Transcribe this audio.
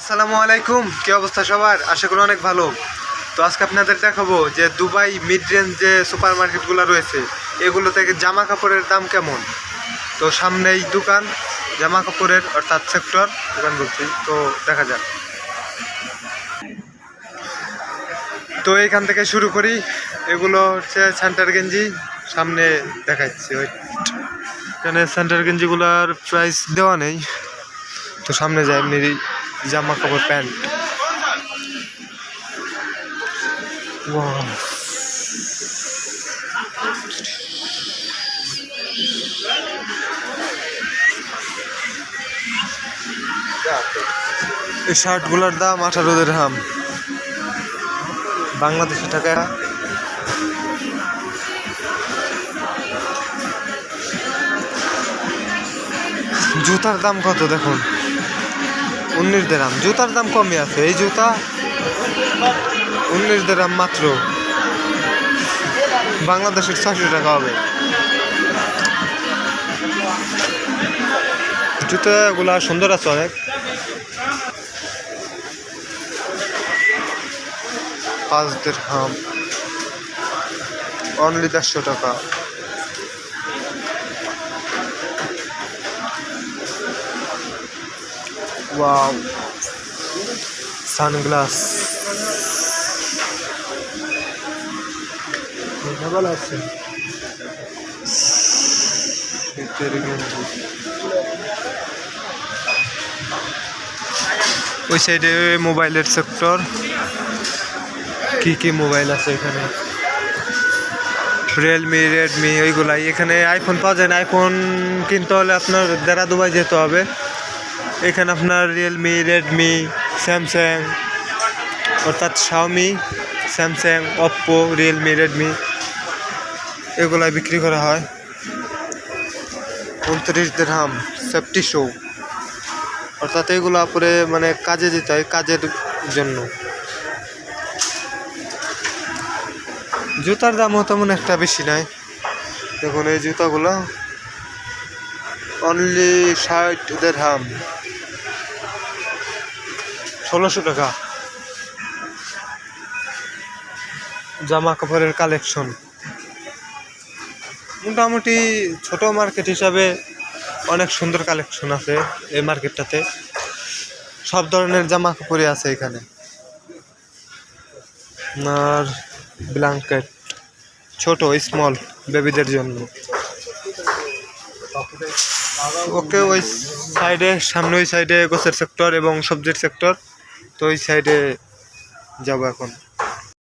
আসসালামু আলাইকুম। কি অবস্থা সবার? আশা করি অনেক ভালো। তো আজকে আপনাদের দেখাবো যে দুবাই মিড রেঞ্জ যে সুপার মার্কেটগুলো রয়েছে। এগুলো থেকে জামা কাপড়ের দাম কেমন? তো সামনেই দোকান জামা কাপড়ের অর্থাৎ সেক্টর, দোকান বলছি। তো দেখা যাক। তো এইখান থেকে শুরু করি। এগুলো হচ্ছে সেন্টার গেঞ্জি। সামনে দেখাচ্ছি ওই এখানে সেন্টার গেঞ্জিগুলোর প্রাইস দেওয়া নেই। তো সামনে যায় এমনি জামা কাপড় প্যান্ট. এই শার্টগুলোর দাম আঠারো হাম বাংলাদেশি টাকা। জুতার দাম কত দেখুন। উনিশ দেরাম। জুতার দাম কমই আছে। এই জুতা উনিশ দেরাম মাত্র। বাংলাদেশের ছশো টাকা হবে। জুতাগুলা সুন্দর আছে অনেক। পাঁচ দেড়হাম। অনলি দেড়শো টাকা। ওয়াও সানগ্লাস ভালো আছে শীতের গেঞ্জি ওই সাইডে মোবাইলের সেক্টর কি কি মোবাইল আছে এখানে? রিয়েলমি রেডমি ওইগুলাই। এখানে আইফোন পাওয়া যায় না। আইফোন কিনতে হলে আপনার দেড়া দুবাই যেতে হবে। এখানে আপনার রিয়েলমি রেডমি স্যামসাং অর্থাৎ Xiaomi Samsung Oppo Realme Redmi এগুলাই বিক্রি করা হয়। উনত্রিশ দেড়হাম সেফটি শো অর্থাৎ এগুলো পরে মানে কাজে যেতে হয়, কাজের জন্য। জুতার দামও তেমন একটা বেশি নাই। দেখুন এই জুতাগুলো। অনলি ষাট দেড়হাম ষোলোশো টাকা। জামা কাপড়ের কালেকশন। মোটামুটি ছোট মার্কেট হিসাবে অনেক সুন্দর কালেকশন আছে এই মার্কেটটাতে। সব ধরনের জামা কাপড়ই আছে এখানে। আর ব্ল্যাঙ্কেট, ছোট স্মল বেবিদের জন্য। ওকে, ওই সাইডে সামনে ওই সাইডে গোছের সেক্টর এবং সবজির সেক্টর তো ওই সাইডে যাব এখন।